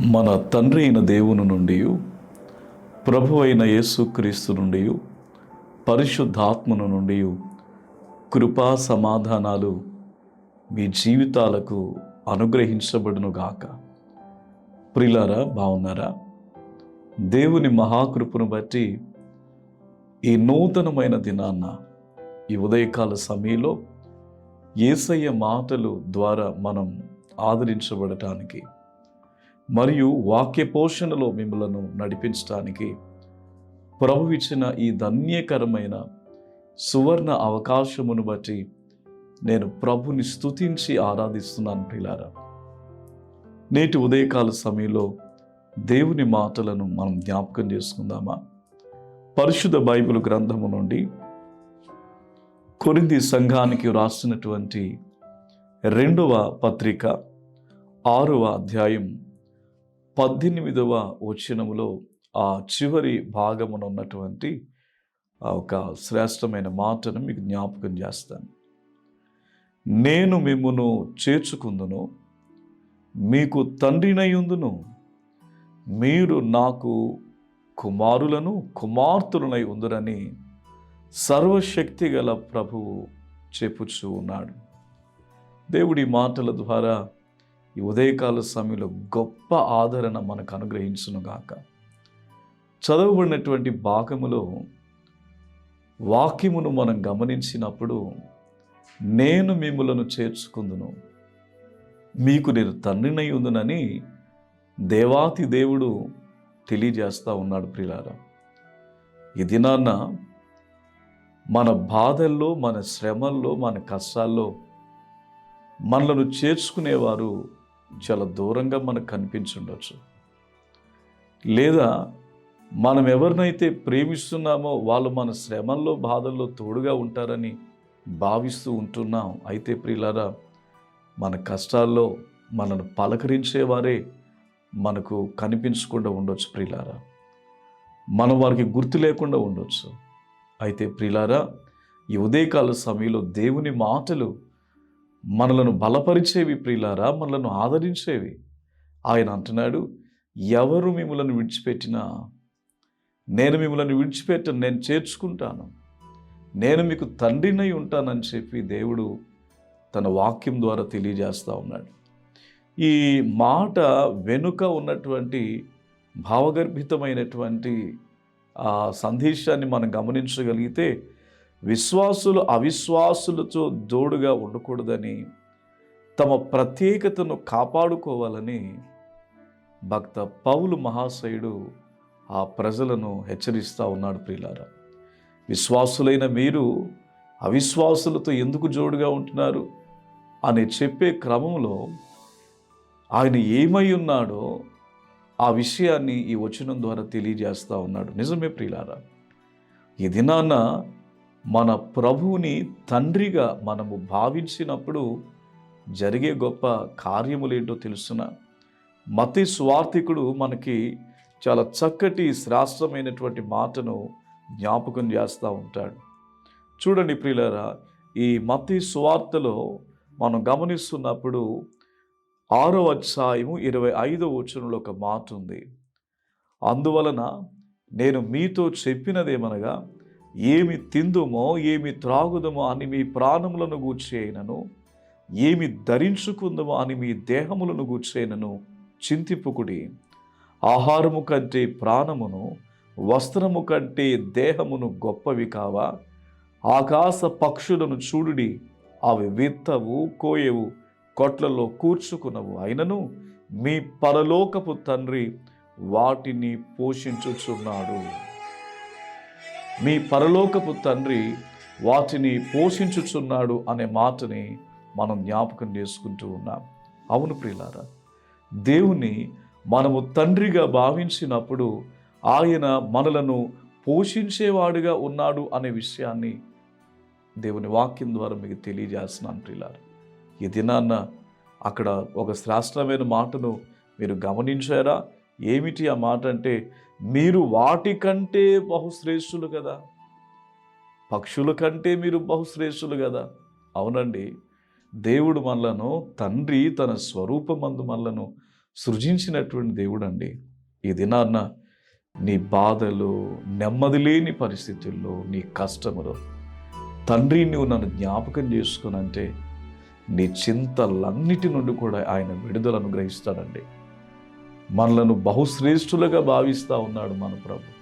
మన తండ్రి అయిన దేవుని నుండి ప్రభు అయిన యేసుక్రీస్తు నుండి పరిశుద్ధాత్మను నుండి కృపా సమాధానాలు మీ జీవితాలకు అనుగ్రహించబడును గాక. ప్రిలారా బాగున్నారా దేవుని మహాకృపను బట్టి ఈ నూతనమైన దినాన్న ఈ ఉదయకాల సమయంలో ఏసయ్య మాటలు ద్వారా మనం ఆదరించబడటానికి మరియు వాక్య పోషణలో మిమ్మలను నడిపించడానికి ప్రభు ఇచ్చిన ఈ ధన్యకరమైన సువర్ణ అవకాశమును బట్టి నేను ప్రభుని స్తుతించి ఆరాధిస్తున్నాను ప్రిలారా నేటి ఉదయకాల సమయంలో దేవుని మాటలను మనం జ్ఞాపకం చేసుకుందామా? పరిశుద్ధ బైబిల్ గ్రంథము నుండి కొరింది సంఘానికి రాసినటువంటి రెండవ పత్రిక ఆరవ అధ్యాయం పద్దెనిమిదవ వచనములో ఆ చివరి భాగమున ఉన్నటువంటి ఒక శ్రేష్టమైన మాటను మీకు జ్ఞాపకం చేస్తాను. నేను మిమ్మును చేర్చుకుందును మీకు తండ్రినయుందును మీరు నాకు కుమారులను కుమార్తెలనై ఉందరని సర్వశక్తి గల ప్రభువు చెప్పుచూ ఉన్నాడు. దేవుడి మాటల ద్వారా ఈ ఉదయకాల సమయంలో గొప్ప ఆదరణ మనకు అనుగ్రహించునుగాక చదవబడినటువంటి భాగములో వాక్యమును మనం గమనించినప్పుడు నేను మిమ్మలను చేర్చుకుందును. మీకు నేను తండ్రినై ఉందునని దేవాతి దేవుడు తెలియజేస్తూ ఉన్నాడు ప్రిలారా ఈ దినాన్న మన బాధల్లో మన శ్రమల్లో మన కష్టాల్లో మనలను చేర్చుకునేవారు చాలా దూరంగా మనకు కనిపించుండొచ్చు. లేదా మనం ఎవరినైతే ప్రేమిస్తున్నామో వాళ్ళు మన శ్రమల్లో బాధల్లో తోడుగా ఉంటారని భావిస్తూ ఉంటున్నాం. అయితే ప్రియులారా మన కష్టాల్లో మనను పలకరించేవారే మనకు కనిపించకుండా ఉండొచ్చు ప్రియులారా. మనం వారికి గుర్తు లేకుండా ఉండొచ్చు. అయితే ప్రియులారా ఈ ఉదయకాల సమయంలో దేవుని మాటలు మనలను బలపరిచేవి ప్రియులారా మనలను ఆదరించేవి. ఆయన అంటున్నాడు ఎవరు మిమ్మలను విడిచిపెట్టినా నేను మిమ్మల్ని విడిచిపెట్టను నేను చేర్చుకుంటాను. నేను మీకు తండ్రినై ఉంటానని చెప్పి దేవుడు తన వాక్యం ద్వారా తెలియజేస్తూ ఉన్నాడు. ఈ మాట వెనుక ఉన్నటువంటి భావగర్భితమైనటువంటి ఆ సందేశాన్ని మనం గమనించగలిగితే విశ్వాసులు అవిశ్వాసులతో దోడుగా ఉండకూడదని తమ ప్రత్యేకతను కాపాడుకోవాలని భక్త పౌలు మహాశయుడు ఆ ప్రజలను హెచ్చరిస్తూ ఉన్నాడు ప్రియులారా. విశ్వాసులైన మీరు అవిశ్వాసులతో ఎందుకు జోడుగా ఉంటున్నారు అని చెప్పే క్రమంలో ఆయన ఏమై ఉన్నాడో ఆ విషయాన్ని ఈ వచనం ద్వారా తెలియజేస్తూ ఉన్నాడు. నిజమే ప్రియులారా ఈ దినాన మన ప్రభువుని తండ్రిగా మనము భావించినప్పుడు జరిగే గొప్ప కార్యములేంటో తెలుసున. మతి స్వార్థికుడు మనకి చాలా చక్కటి శ్రాష్టమైనటువంటి మాటను జ్ఞాపకం చేస్తూ ఉంటాడు. చూడండి ప్రియులారా ఈ మతి స్వార్థలో మనం గమనిస్తున్నప్పుడు ఆరో అధ్యాయము ఇరవై ఐదో వచనంలో ఒక మాట ఉంది. అందువలన నేను మీతో చెప్పినదేమనగా ఏమి తిందుమో ఏమి త్రాగుదమో అని మీ ప్రాణములను గూర్చేయనను ఏమి ధరించుకుందమో అని మీ దేహములను గూర్చేయనను చింతిపుకుడి ఆహారము కంటే ప్రాణమును వస్త్రము కంటే దేహమును గొప్పవి కావా? ఆకాశ పక్షులను చూడుడి అవి విత్తవు కోయవు కొట్లలో కూర్చుకునవు. అయినను మీ పరలోకపు తండ్రి వాటిని పోషించుచున్నాడు. మీ పరలోకపు తండ్రి వాటిని పోషించుచున్నాడు అనే మాటని మనం జ్ఞాపకం చేసుకుంటూ ఉన్నాం. అవును ప్రియులారా దేవుని మనము తండ్రిగా భావించినప్పుడు ఆయన మనలను పోషించేవాడుగా ఉన్నాడు అనే విషయాన్ని దేవుని వాక్యం ద్వారా మీకు తెలియజేస్తున్నాను ప్రియులారు. ఈ దినాన్న అక్కడ ఒక శ్రాష్టమైన మాటను మీరు గమనించారా? ఏమిటి ఆ మాట అంటే మీరు వాటికంటే బహుశ్రేష్ఠులు కదా. పక్షుల కంటే మీరు బహుశ్రేష్ఠులు కదా. అవునండి దేవుడు మనలను తండ్రి తన స్వరూపమందు మనలను సృజించినటువంటి దేవుడు అండి ఈ దినాన్న నీ బాధలు నెమ్మది లేని పరిస్థితుల్లో నీ కష్టములో తండ్రి నువ్వు నన్ను జ్ఞాపకం చేసుకునంటే నీ చింతలన్నిటి నుండి కూడా ఆయన విడుదల అనుగ్రహిస్తాడండి మనలను బహుశ్రేష్ఠులుగా భావిస్తూ ఉన్నాడు మన ప్రభు.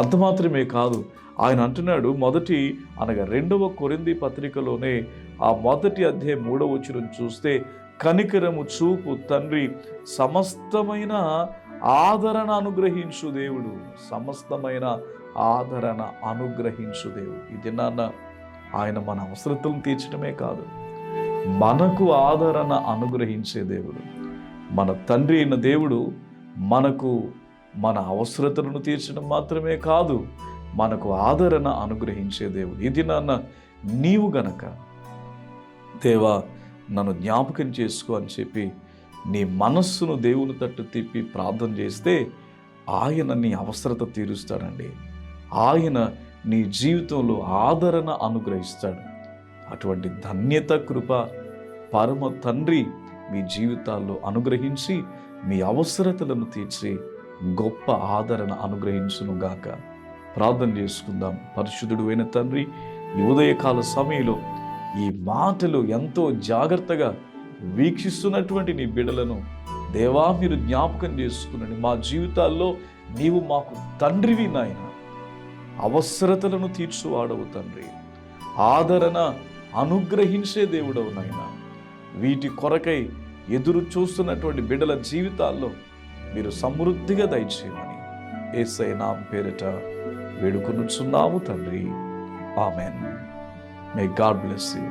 అంత మాత్రమే కాదు ఆయన అంటున్నాడు మొదటి అనగా రెండవ కొరింది పత్రికలోనే ఆ మొదటి అధ్యయ మూడవ వచ్చిన చూస్తే కనికరము చూపు తండ్రి సమస్తమైన ఆదరణ అనుగ్రహించు దేవుడు. సమస్తమైన ఆదరణ అనుగ్రహించు దేవుడు. ఈ దినాన్న ఆయన మన అవసరతలను తీర్చడమే కాదు మనకు ఆదరణ అనుగ్రహించే దేవుడు. మన తండ్రి అయిన దేవుడు మనకు మన అవసరతలను తీర్చడం మాత్రమే కాదు మనకు ఆదరణ అనుగ్రహించే దేవుడు. ఇది నాన్న నీవు గనక దేవా నన్ను జ్ఞాపకం చేసుకో అని చెప్పి నీ మనస్సును దేవుని తట్టు తిప్పి ప్రార్థన చేస్తే ఆయన నీ అవసరత తీరుస్తాడండి. ఆయన నీ జీవితంలో ఆదరణ అనుగ్రహిస్తాడు. అటువంటి ధన్యత కృప పరమ తండ్రి మీ జీవితాల్లో అనుగ్రహించి మీ అవసరతలను తీర్చి గొప్ప ఆదరణ అనుగ్రహించును గాక. ప్రార్థన చేసుకుందాం. పరిశుద్ధుడు అయిన తండ్రి ఈ ఉదయకాల సమయంలో ఈ మాటలు ఎంతో జాగ్రత్తగా వీక్షిస్తున్నటువంటి నీ బిడలను దేవా మీరు జ్ఞాపకం చేసుకునండి. మా జీవితాల్లో నీవు మాకు తండ్రివి నాయన. అవసరతలను తీర్చువాడవు తండ్రి. ఆదరణ అనుగ్రహించే దేవుడవు నాయనా. వీటి కొరకై ఎదురు చూస్తున్నటువంటి బిడ్డల జీవితాల్లో మీరు సమృద్ధిగా దయచేయమని ఏసై నా పేరిట వేడుకొనుచున్నాము తండ్రి. Amen. May God bless you